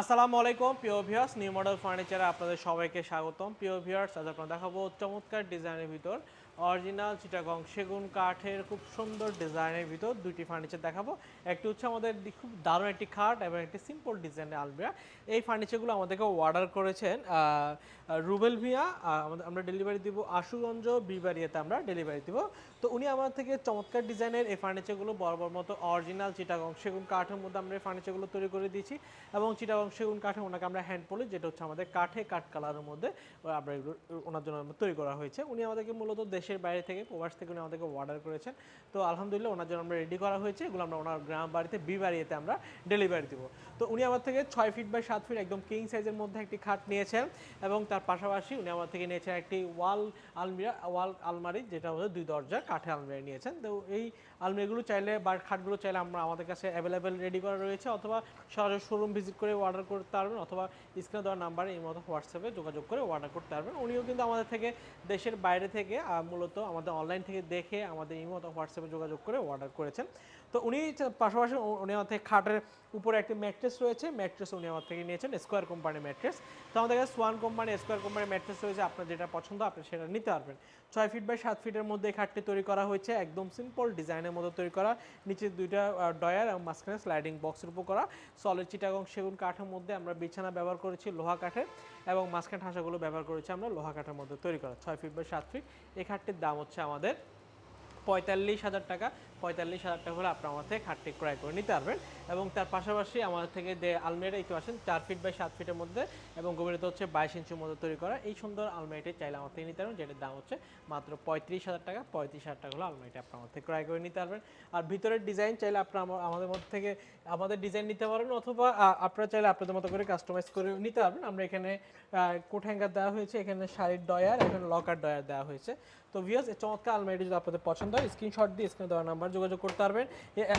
আসসালামু আলাইকুম, প্রিয় ভিউয়ার্স নিউ মডেল ফার্নিচারে আপনাদের সবাইকে স্বাগতম। প্রিয় ভিউয়ার্স আজ আপনারা দেখাবো চমৎকার ডিজাইনের ভিতর। অরিজিনাল চিটাগং সেগুন কাঠের খুব সুন্দর ডিজাইনের ভিতর দুটি ফার্নিচার দেখাবো। একটি হচ্ছে আমাদের খুব দারুণ একটি খাট এবং একটি সিম্পল ডিজাইনের আলমিরা। এই ফার্নিচারগুলো আমাদেরকে অর্ডার করেছেন রুবেল ভিয়া আমাদের, আমরা ডেলিভারি দিব আশুগঞ্জ বিবারিয়াতে আমরা ডেলিভারি দিব। তো উনি আমার থেকে চমৎকার ডিজাইনের এই ফার্নিচারগুলো বরাবর মতো অরিজিনাল চিটাগং সেগুন কাঠের মধ্যে আমরা এই ফার্নিচারগুলো তৈরি করে দিয়েছি। এবং চিটাগং সেগুন কাঠে ওনাকে আমরা হ্যান্ড পলি যেটা হচ্ছে আমাদের কাঠে কাঠ কালারের মধ্যে আমরা ওনার জন্য তৈরি করা হয়েছে। উনি আমাদেরকে মূলত দেশের বাইরে থেকে, প্রবাস থেকে উনি আমাদেরকে অর্ডার করেছেন। তো আলহামদুলিল্লাহ ওনার জন্য আমরা রেডি করা হয়েছে, এগুলো আমরা ওনার গ্রাম বাড়িতে বি বাড়িতে আমরা ডেলিভারি দিব। তো উনি আমার থেকে ছয় ফিট বাই সাত ফিট একদম কিং সাইজের মধ্যে একটি খাট নিয়েছেন এবং তার পাশাপাশি উনি আমার থেকে নিয়েছেন একটি ওয়াল আলমিরা, ওয়াল আলমারি, যেটা হচ্ছে দুই দরজা কাঠে আলমিরা নিয়েছেন। তো এই আলমারিগুলো চাইলে বা, খাটগুলো চাইলে আমরা আমাদের কাছে অ্যাভেলেবেল রেডি করা রয়েছে, অথবা সরাসরি শোরুম ভিজিট করে অর্ডার করতে পারবেন অথবা স্ক্রিনে দেওয়া নাম্বারে এই মতো হোয়াটসঅ্যাপে যোগাযোগ করে অর্ডার করতে পারবেন। উনিও কিন্তু আমাদের থেকে দেশের বাইরে থেকে মূলত আমাদের অনলাইন থেকে দেখে আমাদের এই মতো হোয়াটসঅ্যাপে যোগাযোগ করে অর্ডার করেছেন। তো উনি পাশাপাশি উনি আমার থেকে খাটের উপরে একটি ম্যাট্রেস রয়েছে ম্যাট্রেস উনি আমার থেকে নিয়েছেন স্কোয়ার কোম্পানির ম্যাট্রেস তো আমাদের কাছে সোয়ান কোম্পানি স্কোয়ার কোম্পানির ম্যাট্রেস রয়েছে, আপনার যেটা পছন্দ আপনি সেটা নিতে পারবেন। ছয় ফিট বাই সাত ফিটের মধ্যে এই খাটটি তৈরি করা হয়েছে, একদম সিম্পল ডিজাইনের মতো তৈরি করা। নিচে দুইটা ডয়ার এবং মাঝখানে স্লাইডিং বক্সের উপর করা। সলিড চিটাগং সেগুন কাঠের মধ্যে আমরা বিছানা ব্যবহার করেছি লোহা কাঠের এবং মাঝখান ঠাসাগুলো ব্যবহার করেছি আমরা লোহা কাঠের মধ্যে তৈরি করা, ছয় ফিট বা সাত ফিট এই খাটটির দাম হচ্ছে আমাদের পঁয়তাল্লিশ হাজার টাকা। পঁয়তাল্লিশ হাজার টাকা হলে আপনি আমার থেকে খাটটি ক্রয় করে নিতে পারবেন। এবং তার পাশাপাশি আমাদের থেকে যে আলমারিটা একটু আসেন, চার ফিট বাই সাত ফিটের মধ্যে এবং গভীরতা হচ্ছে বাইশ ইঞ্চির মধ্যে তৈরি করা। এই সুন্দর আলমারিটি চাইলে আমার থেকে নিতে পারবেন, যেটার দাম হচ্ছে মাত্র পঁয়ত্রিশ হাজার টাকা। পঁয়ত্রিশ হাজার টাকা হলে আলমারিটা আপনার আমার থেকে ক্রয় করে নিতে পারবেন। আর ভিতরের ডিজাইন চাইলে আপনার আমাদের মধ্যে থেকে, আমাদের ডিজাইন নিতে পারবেন অথবা আপনারা চাইলে আপনাদের মতো করে কাস্টমাইজ করে নিতে পারবেন। আমরা এখানে কোট হ্যাঙ্গার দেওয়া হয়েছে, এখানে শাড়ির ডয়ার, এখানে লকার ডয়ার দেওয়া হয়েছে। তো এই চমৎকার আলমারিটি যদি আপনাদের পছন্দ হয় স্ক্রিনশট দিয়ে স্ক্রিনে দেওয়ার নাম্বার যোগাযোগ করতে পারবেন।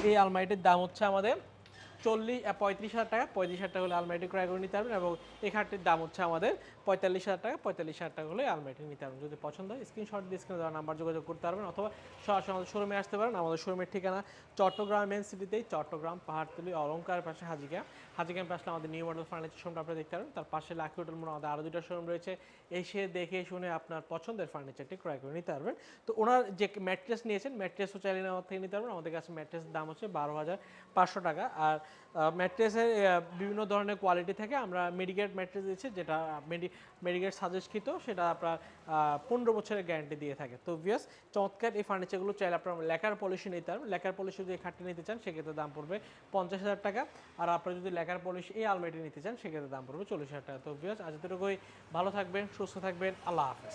এই আলমারিটির দাম হচ্ছে আমাদের চল্লিশ পঁয়ত্রিশ হাজার টাকা, পঁয়ত্রিশ হাজার টাকা হলে আলমারিটি ক্রয় করে নিতে পারবেন এবং এই খাটটির দাম হচ্ছে আমাদের পঁয়তাল্লিশ হাজার টাকা, পঁয়তাল্লিশ হাজার টাকা হলে আলমারিটি নিতে পারবেন। যদি পছন্দ হয় স্ক্রিনশট দিয়ে স্ক্রিনে দেওয়া নাম্বার যোগাযোগ করতে পারবেন অথবা সরাসরি আমাদের শোরুমে আসতে পারেন। আমাদের শোরুমের ঠিকানা চট্টগ্রাম মেন সিটিতেই চট্টগ্রাম, পাহাড়তলি অলঙ্কার পাশে হাজিকা হাজিক্যাম্প আসলে আমাদের নিউ মডেল ফার্নিচার শোরুমটা আপনি দেখতে পারেন। তার পাশে লাকি হোটেল মোড় আমাদের আরও দুটো শোরুম রয়েছে। এসে দেখে শুনে আপনার পছন্দের ফার্নিচারটি ক্রয় করে নিতে পারবেন। তো ওনার যে ম্যাট্রেস নিয়েছেন ম্যাট্রেসও চাইলে আমার থেকে নিতে পারবেন। আমাদের কাছে ম্যাট্রেসের দাম হচ্ছে বারো হাজার পাঁচশো টাকা। আর ম্যাট্রেসের বিভিন্ন ধরনের কোয়ালিটি থেকে আমরা মেডিকেট ম্যাট্রেস দিচ্ছি, যেটা মেডি মেডিকেট সাজেস্টকৃত সেটা আপনার পনেরো বছরের গ্যারান্টি দিয়ে থাকে। তো ভিয়াস চমৎকার এই ফার্নিচারগুলো চাইলে আপনার লেকার পলিশি নিতে পারবেন। লেকার পলিশি যদি খাটটি নিতে চান, সেক্ষেত্রে দাম পড়বে পঞ্চাশ হাজার টাকা। আর আপনারা যদি লেকার পলিশ এই আলমারিটি নিতে চান, সেক্ষেত্রে দাম পড়বে চল্লিশ হাজার টাকা। তো ভিয়াস আজ এতটুকুই। ভালো থাকবেন, সুস্থ থাকবেন। আল্লাহ হাফেজ।